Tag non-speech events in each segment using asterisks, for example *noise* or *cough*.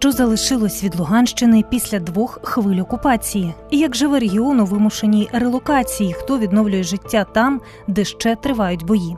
Що залишилось від Луганщини після двох хвиль окупації? І як живе регіон у вимушеній релокації? Хто відновлює життя там, де ще тривають бої?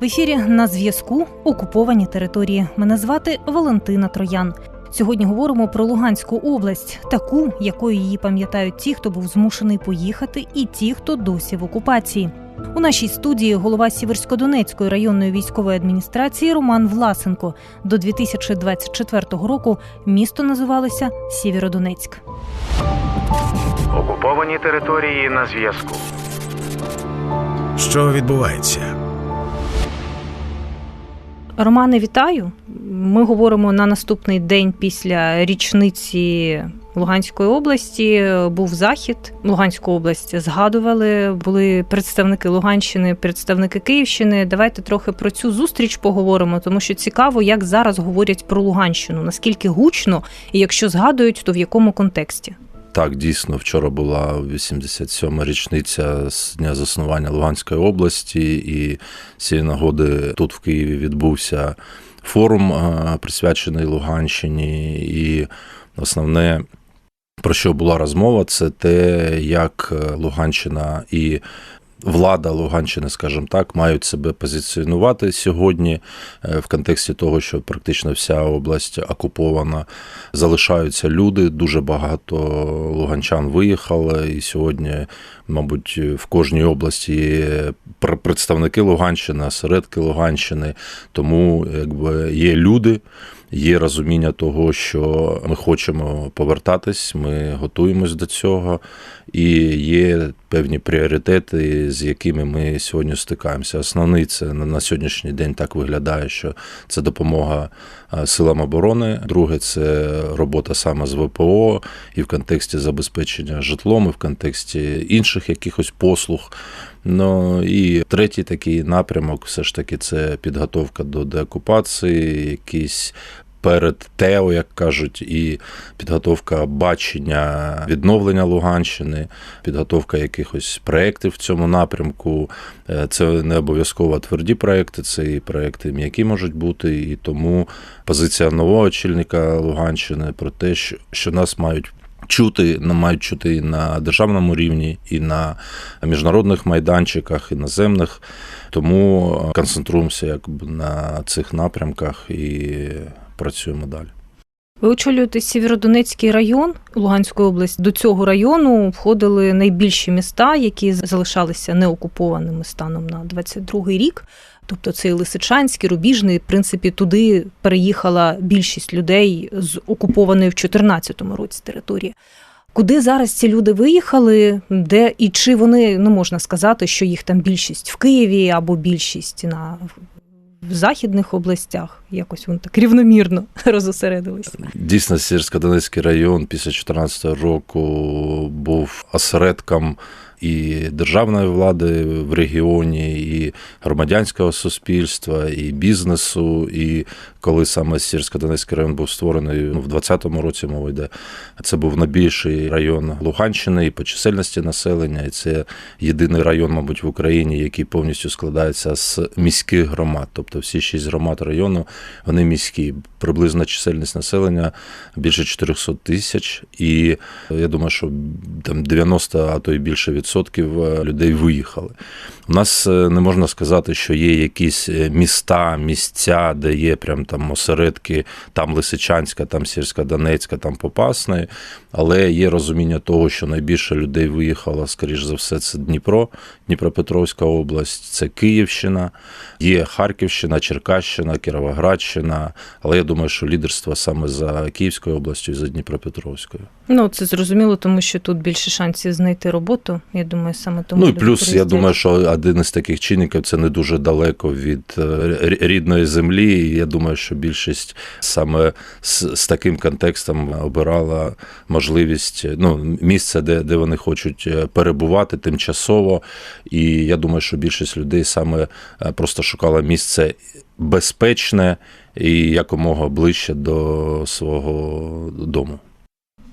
В ефірі на зв'язку окуповані території. Мене звати Валентина Троян. Сьогодні говоримо про Луганську область, таку, якою її пам'ятають ті, хто був змушений поїхати, і ті, хто досі в окупації. У нашій студії голова Сіверсько-Донецької районної військової адміністрації Роман Власенко. До 2024 року місто називалося Сєвєродонецьк. Окуповані території на зв'язку. Що відбувається? Романе, вітаю. Ми говоримо на наступний день після річниці Луганської області. Був захід. Луганську область згадували. Були представники Луганщини, представники Київщини. Давайте трохи про цю зустріч поговоримо, тому що цікаво, як зараз говорять про Луганщину. Наскільки гучно, і якщо згадують, то в якому контексті? Так, дійсно, вчора була 87-ма річниця з дня заснування Луганської області, і з цієї нагоди тут в Києві відбувся форум, е, присвячений Луганщині. І основне, про що була розмова, це те, як Луганщина і влада Луганщини, скажімо так, мають себе позиціонувати сьогодні е, в контексті того, що практично вся область окупована. Залишаються люди. Дуже багато луганчан виїхали, і сьогодні, мабуть, в кожній області є представники Луганщини, осередки Луганщини, тому якби є люди. Є розуміння того, що ми хочемо повертатись, ми готуємось до цього, і є певні пріоритети, з якими ми сьогодні стикаємося. Основний це на сьогоднішній день так виглядає, що це допомога силам оборони. Друге, це робота саме з ВПО і в контексті забезпечення житлом, і в контексті інших якихось послуг. Ну і третій такий напрямок, все ж таки, це підготовка до деокупації, якісь. Перед ТЕО, як кажуть, і підготовка бачення відновлення Луганщини, підготовка якихось проєктів в цьому напрямку. Це не обов'язково тверді проекти, це і проекти м'які можуть бути. І тому позиція нового очільника Луганщини про те, що нас мають чути, мають чути і на державному рівні, і на міжнародних майданчиках, і наземних. Тому концентруємося якби на цих напрямках і працюємо далі. Ви очолюєте Сєвєродонецький район Луганської області. До цього району входили найбільші міста, які залишалися неокупованими станом на 22-й рік. Тобто це і Лисичанський, Рубіжний, в принципі, туди переїхала більшість людей з окупованої в 2014 році території. Куди зараз ці люди виїхали, де і чи вони не можна сказати, що їх там більшість в Києві або більшість на в західних областях? Якось вони так рівномірно *laughs* розосередилися. Дійсно, Сірсько-Донецький район після 2014 року був осередком і державної влади в регіоні, і громадянського суспільства, і бізнесу. І коли саме Сірсько-Донецький район був створений ну, в 2020 році, мова йде, це був найбільший район Луганщини і по чисельності населення. І це єдиний район, мабуть, в Україні, який повністю складається з міських громад. Тобто всі шість громад району вони міські. Приблизна чисельність населення більше 400 тисяч. І я думаю, що там 90, а то й більше відсотків людей виїхали. У нас не можна сказати, що є якісь міста, місця, де є прям там осередки, там Лисичанська, там Сільська Донецька, там Попасна. Але є розуміння того, що найбільше людей виїхало, скоріш за все, це Дніпро, Дніпропетровська область, це Київщина, є Харківщина, Черкащина, Кіровоградщина. Але я думаю, що лідерство саме за Київською областю і за Дніпропетровською. Ну це зрозуміло, тому що тут більше шансів знайти роботу. Я думаю, саме тому ну і плюс. Я думаю, що один із таких чинників це не дуже далеко від рідної землі. І Я думаю, що більшість саме з, з таким контекстом обирала можливість ну місце, де, де вони хочуть перебувати тимчасово. І я думаю, що більшість людей саме просто шукала місце безпечне і якомога ближче до свого дому.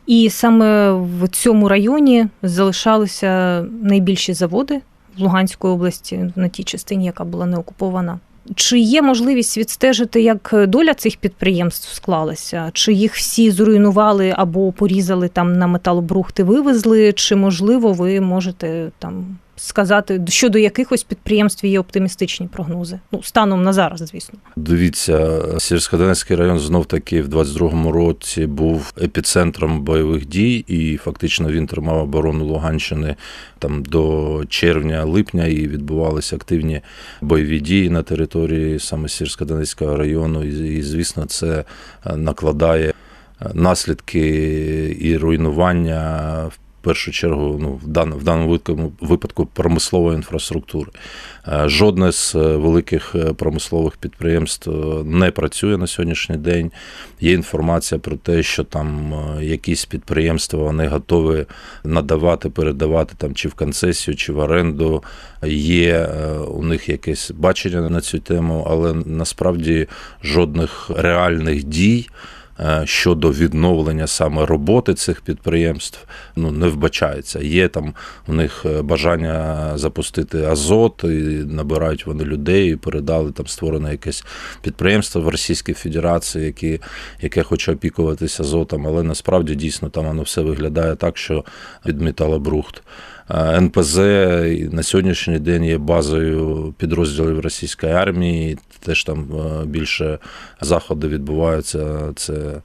І саме в цьому районі залишалися найбільші заводи в Луганської області на тій частині, яка була не окупована. Чи є можливість відстежити, як доля цих підприємств склалася? Чи їх всі зруйнували або порізали там на металобрухти, вивезли? Чи можливо ви можете там сказати, щодо якихось підприємств є оптимістичні прогнози? Ну, станом на зараз, звісно. Дивіться, Сільськодонецький район знов таки в 22-му році був епіцентром бойових дій, і фактично він тримав оборону Луганщини там до червня-липня, і відбувалися активні бойові дії на території саме Сільськодонецького району. І, і звісно, це накладає наслідки і руйнування в першу чергу ну, в даному в даному випадку промислової інфраструктури. Жодне з великих промислових підприємств не працює на сьогоднішній день. Є інформація про те, що там якісь підприємства вони готові надавати, передавати там чи в концесію, чи в оренду. Є у них якесь бачення на цю тему, але насправді жодних реальних дій. Е, щодо відновлення саме роботи цих підприємств ну не вбачається. Є там у них е, бажання запустити азот, і набирають вони людей, і передали там створене якесь підприємство в Російській Федерації, які, яке хоче опікуватися азотом, але насправді дійсно там воно все виглядає так, що від металобрухт. НПЗ на сьогоднішній день є базою підрозділів російської армії. Теж там більше заходи відбуваються. Це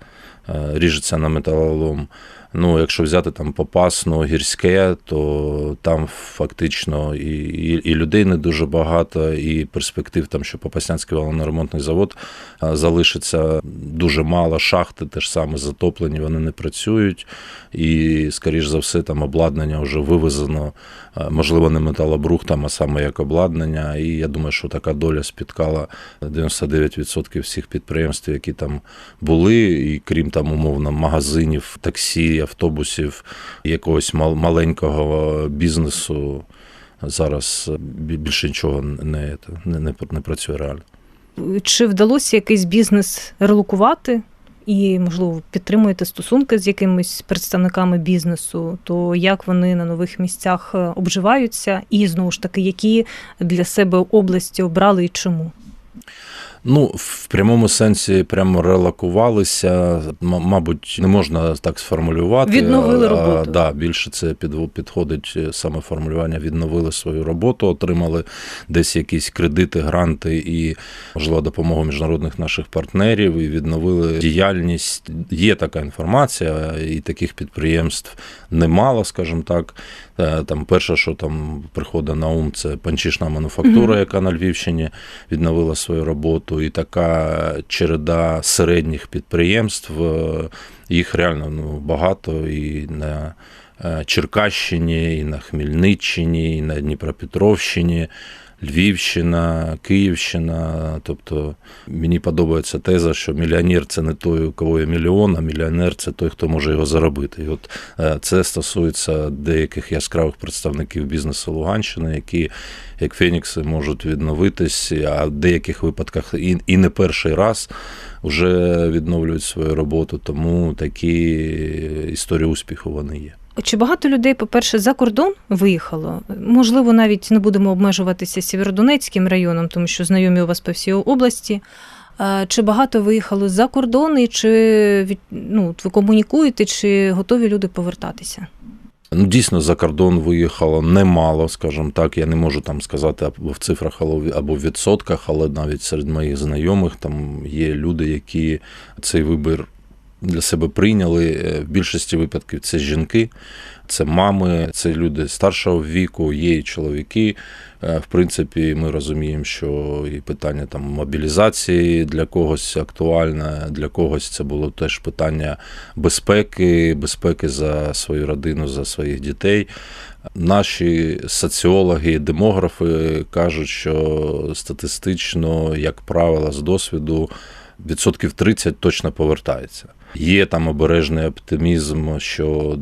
ріжеться на металолом. Ну, якщо взяти там Попасну, гірське, то там фактично і і, і людей не дуже багато, і перспектив там, що Попаснянський валоноремонтний завод залишиться дуже мало. Шахти теж саме затоплені, вони не працюють. І, скоріш за все, там обладнання вже вивезено, можливо, не металобрухтом, а саме як обладнання. І я думаю, що така доля спіткала 99% всіх підприємств, які там були, і крім там умовно магазинів, таксі автобусів, якогось маленького бізнесу. Зараз більше нічого не, не, не, не працює реально. Чи вдалося якийсь бізнес релокувати? І, можливо, підтримуєте стосунки з якимись представниками бізнесу, то як вони на нових місцях е, обживаються, і знову ж таки, які для себе області обрали і чому? Ну, в прямому сенсі прямо релакувалися. Мабуть, не можна так сформулювати. Відновили роботу. А, да, Більше це підходить е, саме формулювання. Відновили свою роботу, отримали десь якісь кредити, гранти і можливо допомогу міжнародних наших партнерів. І відновили діяльність. Є така інформація, і таких підприємств немало, скажімо так. Е, там перше, що там приходить на ум, це панчишна мануфактура, яка на Львівщині відновила свою роботу, і така череда середніх підприємств. Е, їх реально ну, багато і на е, Черкащині, і на Хмельниччині, і на Дніпропетровщині. Львівщина, Київщина. Тобто мені подобається теза, що мільйонер це не той, у кого є мільйон, а мільйонер це той, хто може його заробити. І от е, це стосується деяких яскравих представників бізнесу Луганщини, які як Фенікси можуть відновитись, а в деяких випадках і, і не перший раз. Вже відновлюють свою роботу, тому такі історії успіху вони є. Чи багато людей, по-перше, за кордон виїхало? Можливо, навіть не будемо обмежуватися Сєвєродонецьким районом, тому що знайомі у вас по всій області. Чи багато виїхало за кордон, і чи ну, ви комунікуєте, чи готові люди повертатися? Ну, дійсно, за кордон виїхало немало, скажімо так. Я не можу там сказати в цифрах, або в відсотках, але навіть серед моїх знайомих там є люди, які цей вибір для себе прийняли. Е, в більшості випадків це жінки, це мами, це люди старшого віку, є і чоловіки. Е, в принципі, ми розуміємо, що і питання там мобілізації для когось актуальне, для когось це було теж питання безпеки, безпеки за свою родину, за своїх дітей. Наші соціологи, демографи кажуть, що статистично, як правило, з досвіду відсотків 30 точно повертається. Є там обережний оптимізм, що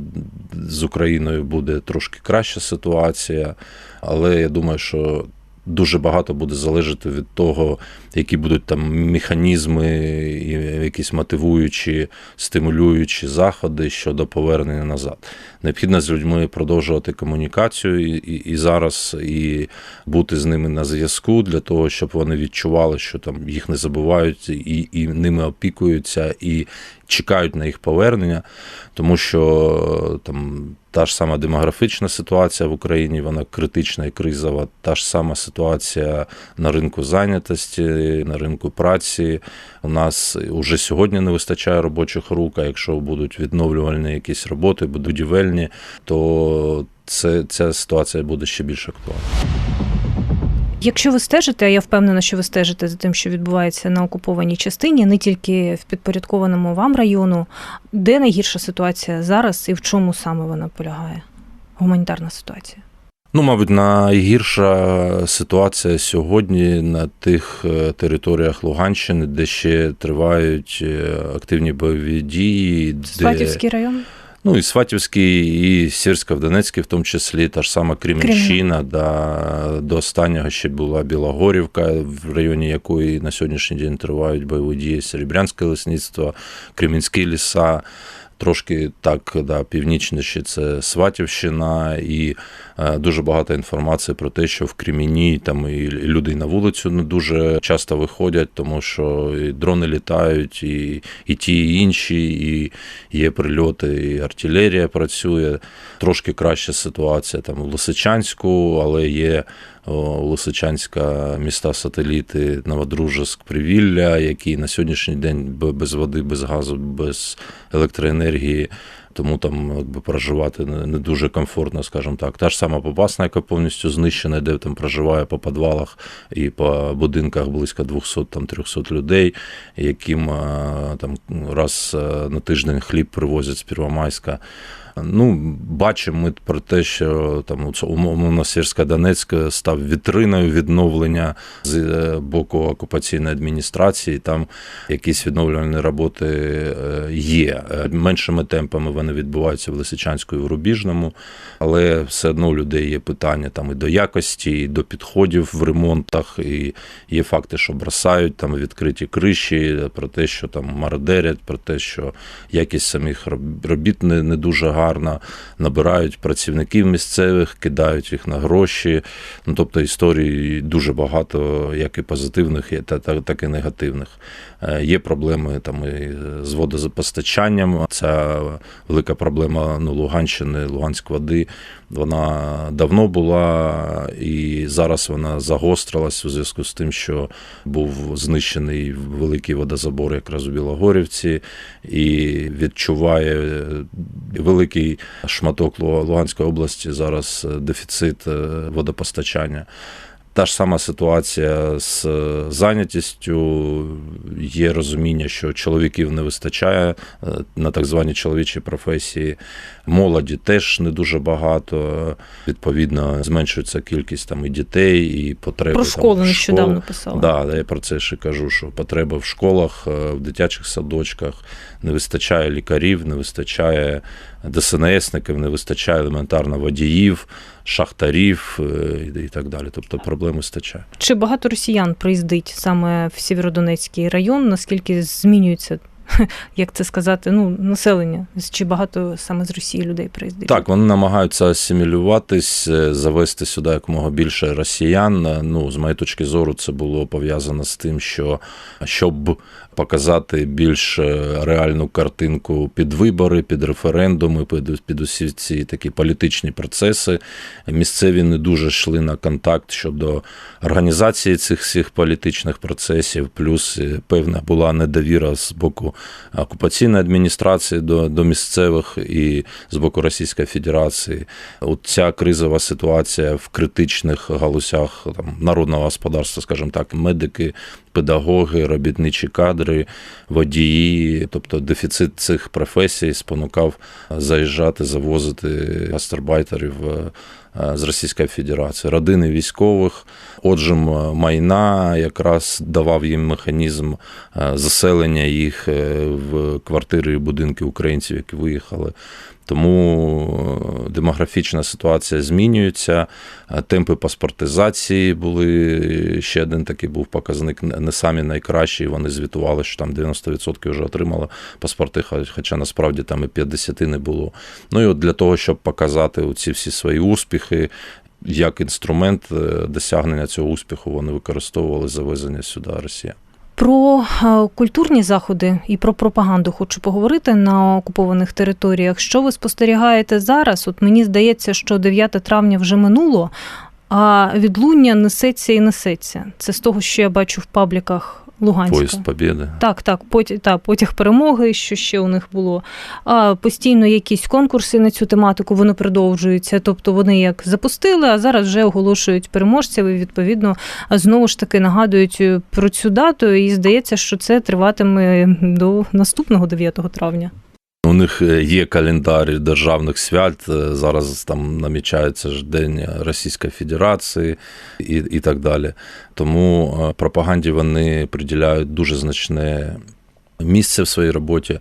з Україною буде трошки краща ситуація, але я думаю, що дуже багато буде залежати від того, які будуть там механізми, якісь мотивуючі, стимулюючі заходи щодо повернення назад. Необхідно з людьми продовжувати комунікацію і, і, і зараз, і бути з ними на зв'язку для того, щоб вони відчували, що там їх не забувають, і, і ними опікуються, і чекають на їх повернення, тому що там та ж сама демографічна ситуація в Україні, вона критична і кризова. Та ж сама ситуація на ринку зайнятості, на ринку праці. У нас уже сьогодні не вистачає робочих рук. А якщо будуть відновлювальні якісь роботи, будівельні, то це ця ситуація буде ще більш актуальна. Якщо ви стежите, а я впевнена, що ви стежите за тим, що відбувається на окупованій частині, не тільки в підпорядкованому вам району, де найгірша ситуація зараз і в чому саме вона полягає? Гуманітарна ситуація. Ну, мабуть, найгірша ситуація сьогодні на тих е, територіях Луганщини, де ще тривають е, активні бойові дії. Де... Сватівський район? Ну, і Сватівський, і Сірська в Донецькій, в тому числі, та ж сама Кремінщина, да, до останнього ще була Білогорівка, в районі якої на сьогоднішній день тривають бойові дії Серебрянське лісництво, Кремінські ліса. Трошки так да, північніше це Сватівщина, і е, дуже багато інформації про те, що в Креміні там і люди на вулицю не дуже часто виходять, тому що і дрони літають, і і ті, і інші, і є прильоти, і артилерія працює. Трошки краща ситуація там в Лисичанську, але є Лисичанська міста сателіти, Новодружеськ, Привілля, які на сьогоднішній день без води, без газу, без електроенергії. Тому там якби проживати не дуже комфортно, скажімо так. Та ж сама Попасна, яка повністю знищена, де там проживає по підвалах і по будинках близько 200-300 людей, яким там раз на тиждень хліб привозять з Первомайська. Ну, бачимо ми про те, що там умовно Сірська Донецьк став вітриною відновлення з е, боку окупаційної адміністрації. Там якісь відновлювальні роботи е, є. Меншими темпами вони відбуваються в Лисичанську і в Рубіжному, але все одно у людей є питання там і до якості, і до підходів в ремонтах. І є факти, що бросають там відкриті криші, про те, що там мародерять, про те, що якість самих робіт не, не дуже гарна гарно набирають працівників місцевих, кидають їх на гроші. Ну тобто історій дуже багато, як і позитивних, так і негативних. Е, є проблеми там і з водопостачанням. Ця велика проблема ну, Луганщини, Луганськ води. Вона давно була і зараз вона загострилась у зв'язку з тим, що був знищений великий водозабор якраз у Білогорівці, і відчуває великий шматок Луганської області зараз дефіцит е, водопостачання. Та ж сама ситуація з зайнятістю. Є розуміння, що чоловіків не вистачає е, на так звані чоловічі професії. Молоді теж не дуже багато. Відповідно, зменшується кількість там і дітей, і потреби. Про школу там, нещодавно писала. Да, я про це ще кажу, що потреби в школах, е, в дитячих садочках не вистачає лікарів, не вистачає ДСНСників, не вистачає елементарно водіїв, шахтарів е, і так далі. Тобто проблем вистачає. Чи багато росіян приїздить саме в Сєвєродонецький район? Наскільки змінюється? *laughs* Як це сказати, ну населення чи багато саме з Росії людей приїздить? Так, вони намагаються асимілюватись, е, завести сюди якомога більше росіян. Ну, з моєї точки зору, це було пов'язано з тим, що щоб показати більш е, реальну картинку під вибори, під референдуми, під, під усі ці такі політичні процеси. Місцеві не дуже йшли на контакт щодо організації цих всіх політичних процесів, плюс е, певна була недовіра з боку окупаційної адміністрації до до місцевих і з боку Російської Федерації. От ця кризова ситуація в критичних галузях там народного господарства, скажімо так, медики, педагоги, робітничі кадри, водії. Тобто дефіцит цих професій спонукав заїжджати, завозити гастарбайтерів е, з Російської Федерації, родини військових, отжим майна якраз давав їм механізм е, заселення їх е, в квартири і будинки українців, які виїхали. Тому е, демографічна ситуація змінюється, е, темпи паспортизації були. Ще один такий був показник, не самі найкращі. Вони звітували, що там 90% вже отримали паспорти, хоча насправді там і 50 не було. Ну і от для того, щоб показати ці всі свої успіхи. Як інструмент е, досягнення цього успіху вони використовували завезення сюди Росія. Про е, культурні заходи і про пропаганду хочу поговорити на окупованих територіях. Що ви спостерігаєте зараз? От мені здається, що 9 травня вже минуло, а відлуння несеться і несеться. Це з того, що я бачу в пабліках Луганська. Поїзд Побєди. Так, так, потяг, та, потяг перемоги, що ще у них було. А постійно якісь конкурси на цю тематику вони продовжуються. Тобто вони як запустили, а зараз вже оголошують переможців і відповідно знову ж таки нагадують про цю дату. І здається, що це триватиме до наступного 9 травня. У них е, є календар державних свят. е, Зараз там намічається ж День Російської Федерації і, і так далі. Тому е, пропаганді вони приділяють дуже значне місце в своїй роботі.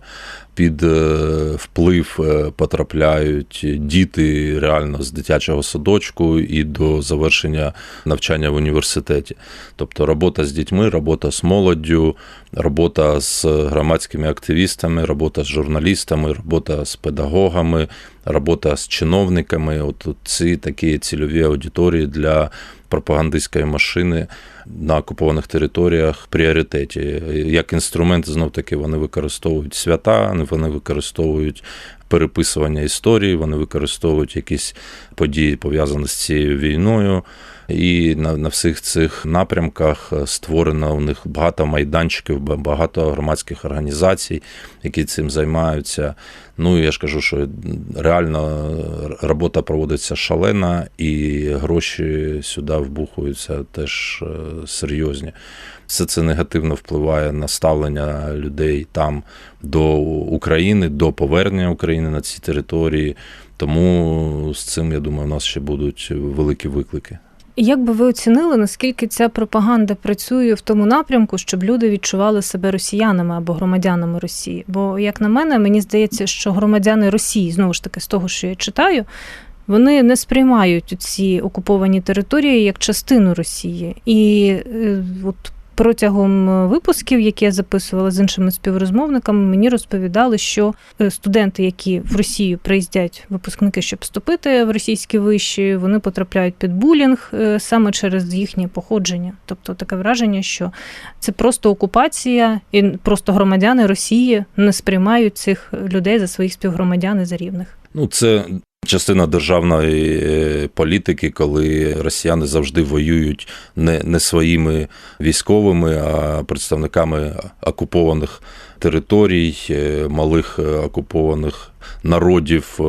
Під е, вплив е, потрапляють діти реально з дитячого садочку і до завершення навчання в університеті. Тобто робота з дітьми, робота з молоддю, робота з громадськими активістами, робота з журналістами, робота з педагогами, робота з чиновниками. От ці такі цільові аудиторії для пропагандистської машини на окупованих територіях пріоритеті. Як інструмент, знов таки, вони використовують свята, вони використовують переписування історії, вони використовують якісь події, пов'язані з цією війною. І на на всіх цих напрямках створено у них багато майданчиків, багато громадських організацій, які цим займаються. Ну я ж кажу, що реально робота проводиться шалена, і гроші сюди вбухуються теж серйозні. Все це негативно впливає на ставлення людей там до України, до повернення України на ці території. Тому з цим я думаю, у нас ще будуть великі виклики. Як би ви оцінили, наскільки ця пропаганда працює в тому напрямку, щоб люди відчували себе росіянами або громадянами Росії? Бо, як на мене, мені здається, що громадяни Росії, знову ж таки, з того, що я читаю, вони не сприймають ці окуповані території як частину Росії. І е, от Протягом випусків, які я записувала з іншими співрозмовниками, мені розповідали, що е, студенти, які в Росію приїздять, випускники, щоб вступити в російські виші, вони потрапляють під булінг е, саме через їхнє походження. Тобто таке враження, що це просто окупація, і просто громадяни Росії не сприймають цих людей за своїх співгромадян і за рівних. Ну, це Частина державної політики, коли росіяни завжди воюють не не своїми військовими, а представниками окупованих територій, малих окупованих народів,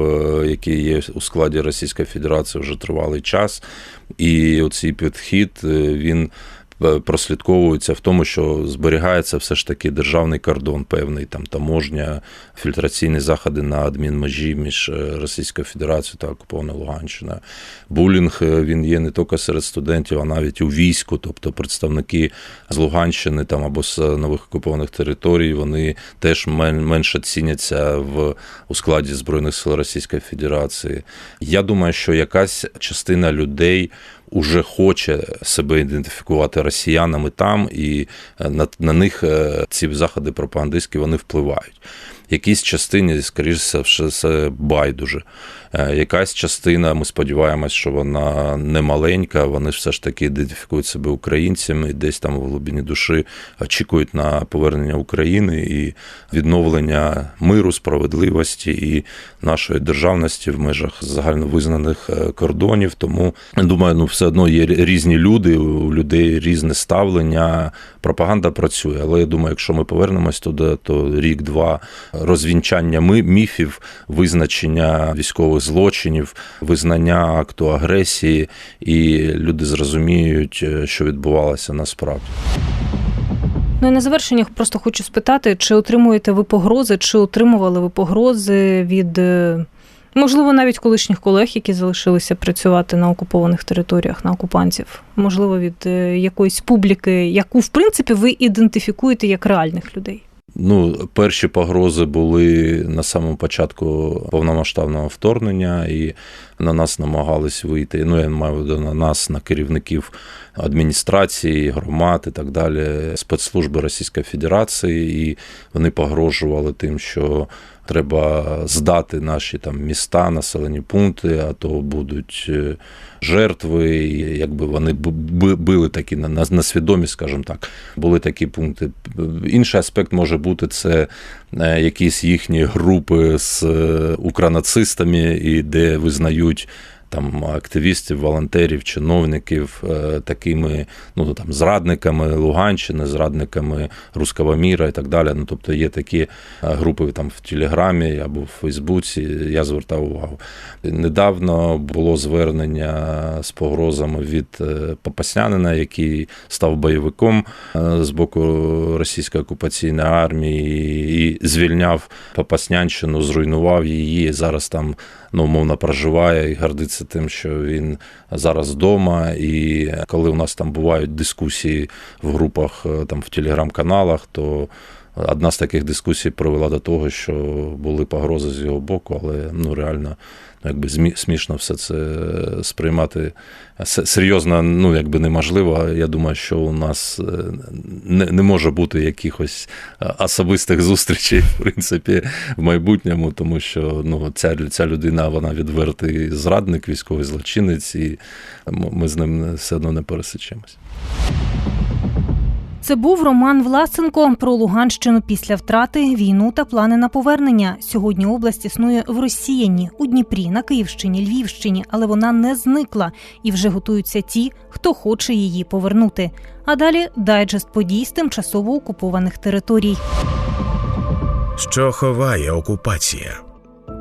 які є у складі Російської Федерації вже тривалий час. І оцей підхід він. Прослідковується в тому, що зберігається все ж таки державний кордон, певний там таможня, фільтраційні заходи на адмінмежі між Російською Федерацією та окупованою Луганщиною. Булінг він є не тільки серед студентів, а навіть у війську, тобто представники з Луганщини там або з нових окупованих територій, вони теж менше ціняться в у складі Збройних сил Російської Федерації. Я думаю, що якась частина людей уже хоче себе ідентифікувати росіянами там, і на, на них ці заходи пропагандистські вони впливають. Якійсь частині, скоріше все, байдуже. Якась частина, ми сподіваємось, що вона не маленька, вони все ж таки ідентифікують себе українцями і десь там в глибині душі очікують на повернення України і відновлення миру, справедливості і нашої державності в межах загальновизнаних кордонів. Тому думаю, ну все одно є різні люди, у людей різне ставлення. Пропаганда працює, але я думаю, якщо ми повернемось туди, то рік-два розвінчання міфів, визначення військових злочинів, визнання акту агресії, і люди зрозуміють, що відбувалося насправді. Ну і на завершення просто хочу спитати, чи отримуєте ви погрози, чи отримували ви погрози від е, можливо навіть колишніх колег, які залишилися працювати на окупованих територіях на окупантів, можливо, від е, якоїсь публіки, яку в принципі ви ідентифікуєте як реальних людей? Ну, перші погрози були на самому початку повномасштабного вторгнення, і на нас намагались вийти. Ну, я маю на нас, на керівників адміністрації, громад і так далі, спецслужби Російської Федерації, і вони погрожували тим, що треба здати наші там міста, населені пункти, а то будуть е, жертви, якби вони били такі на, на свідомість, скажімо так, були такі пункти. Інший аспект може бути це е, якісь їхні групи з е, укранацистами, і де визнають там активістів, волонтерів, чиновників е, такими ну там зрадниками Луганщини, зрадниками Руского міра і так далі. Ну тобто є такі е, групи там в Телеграмі або в Фейсбуці. Я звертав увагу. Недавно було звернення з погрозами від е, Попаснянина, який став бойовиком з боку російської окупаційної армії і звільняв Попаснянщину, зруйнував її. Зараз там ну, мовно проживає і гордиться тим, що він зараз вдома. І коли у нас там бувають дискусії в групах, е, там в телеграм-каналах, то одна з таких дискусій привела до того, що були погрози з його боку, але ну реально ну, якби смішно все це сприймати серйозно, ну якби неможливо. Я думаю, що у нас е, не не може бути якихось е, особистих зустрічей, в принципі, в майбутньому, тому що ну, ця ця людина вона відвертий зрадник, військовий злочинець, і ми з ним все одно не пересечемось. Це був Роман Власенко про Луганщину після втрати, війну та плани на повернення. Сьогодні область існує в Росіяні, у Дніпрі, на Київщині, Львівщині, але вона не зникла і вже готуються ті, хто хоче її повернути. А далі дайджест подій з тимчасово окупованих територій. Що ховає окупація?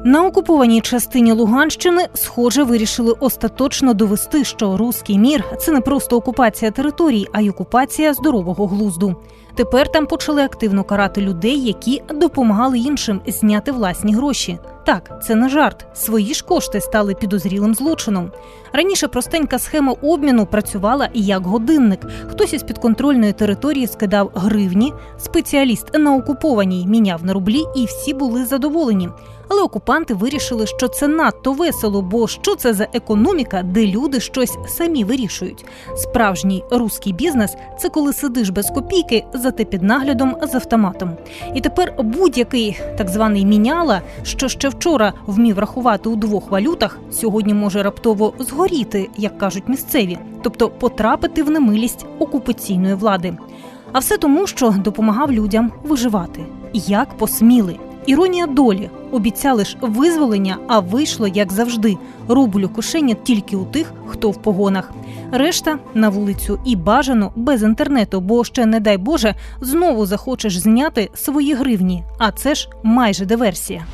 На окупованій частині Луганщини, схоже, вирішили остаточно довести, що руський мір це не просто окупація територій, а й окупація здорового глузду. Тепер там почали активно карати людей, які допомагали іншим зняти власні гроші. Так, це не жарт. Свої ж кошти стали підозрілим злочином. Раніше простенька схема обміну працювала як годинник. Хтось із підконтрольної території скидав гривні, спеціаліст на окупованій міняв на рублі, і всі були задоволені. Але окупанти вирішили, що це надто весело, бо що це за економіка, де люди щось самі вирішують. Справжній руський бізнес це коли сидиш без копійки, зате під наглядом з автоматом. І тепер будь-який так званий міняла, що ще вчора вмів рахувати у двох валютах, сьогодні може раптово згоріти, як кажуть місцеві, тобто потрапити в немилість окупаційної влади. А все тому, що допомагав людям виживати. Як посміли. Іронія долі обіцяли ж визволення, а вийшло як завжди. Рубль у кишені тільки у тих, хто в погонах. Решта на вулицю і бажано без інтернету, бо ще, не дай Боже, знову захочеш зняти свої гривні. А це ж майже диверсія.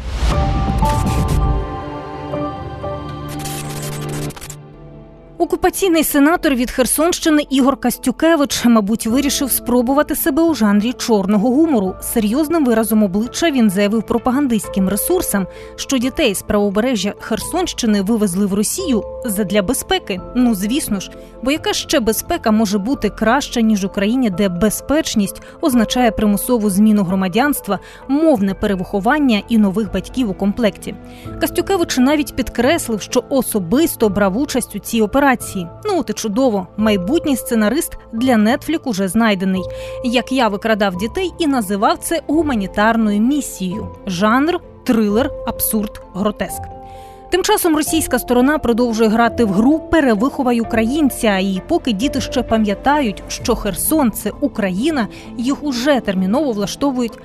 Окупаційний сенатор від Херсонщини Ігор Кастюкевич, мабуть, вирішив спробувати себе у жанрі чорного гумору. Серйозним виразом обличчя він заявив пропагандистським ресурсам, що дітей з правобережжя Херсонщини вивезли в Росію задля безпеки. Ну звісно ж, бо яка ще безпека може бути краща ніж Україні, де безпечність означає примусову зміну громадянства, мовне перевиховання і нових батьків у комплекті. Кастюкевич навіть підкреслив, що особисто брав участь у цій операції операції. Ну от і чудово, майбутній сценарист для Нетфлік уже знайдений. Як я викрадав дітей і називав це гуманітарною місією. Жанр, трилер, абсурд, гротеск. Тим часом російська сторона продовжує грати в гру Перевиховай українця. І поки діти ще пам'ятають, що Херсон це Україна, їх уже терміново влаштовують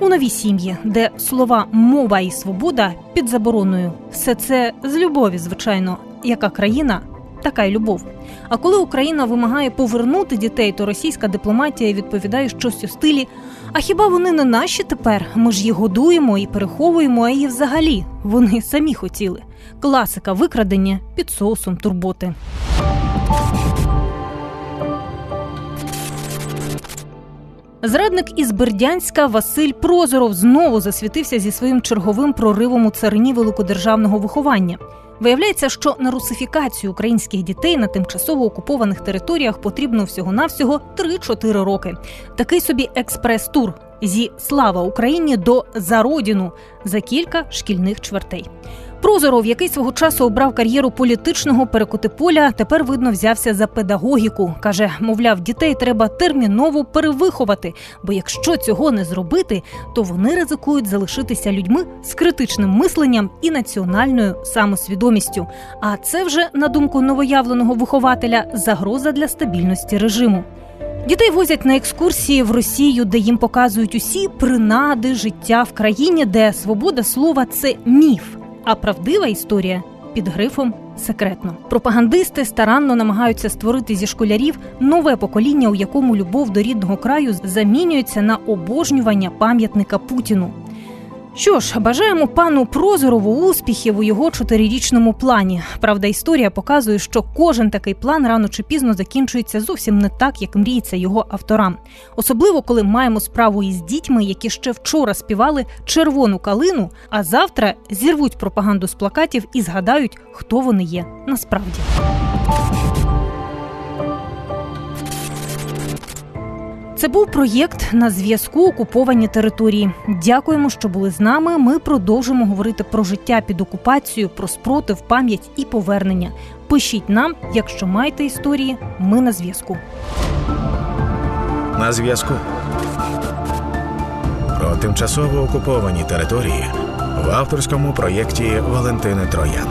у новій сім'ї, де слова мова і свобода під забороною. Все це з любові, звичайно, яка країна така й любов. А коли Україна вимагає повернути дітей, то російська дипломатія відповідає щось у стилі: а хіба вони не наші тепер? Ми ж їх годуємо і переховуємо, а її взагалі вони самі хотіли. Класика викрадення під соусом турботи. Зрадник із Бердянська Василь Прозоров знову засвітився зі своїм черговим проривом у царині великодержавного виховання. Виявляється, що на русифікацію українських дітей на тимчасово окупованих територіях потрібно всього-навсього 3-4 роки. Такий собі експрес-тур зі слава Україні до за родину за кілька шкільних чвертей. Прозоров, який свого часу обрав кар'єру політичного перекоти поля, тепер видно взявся за педагогіку. каже, мовляв, дітей треба терміново перевиховати, бо якщо цього не зробити, то вони ризикують залишитися людьми з критичним мисленням і національною самосвідомістю. А це вже, на думку новоявленого вихователя, загроза для стабільності режиму. Дітей возять на екскурсії в Росію, де їм показують усі принади життя в країні, де свобода слова це міф, а правдива історія під грифом секретно. Пропагандисти старанно намагаються створити зі школярів нове покоління, у якому любов до рідного краю замінюється на обожнювання пам'ятника Путіну. Що ж, бажаємо пану Прозорову успіхів у його чотирирічному плані. Правда, історія показує, що кожен такий план рано чи пізно закінчується зовсім не так, як мріється його авторам. Особливо, коли маємо справу із дітьми, які ще вчора співали червону калину, а завтра зірвуть пропаганду з плакатів і згадають, хто вони є насправді. Це був проєкт на зв'язку окуповані території. Дякуємо, що були з нами. Ми продовжимо говорити про життя під окупацією, про спротив, пам'ять і повернення. Пишіть нам, якщо маєте історії. Ми на зв'язку. На зв'язку. Про тимчасово окуповані території в авторському проєкті Валентини Троян.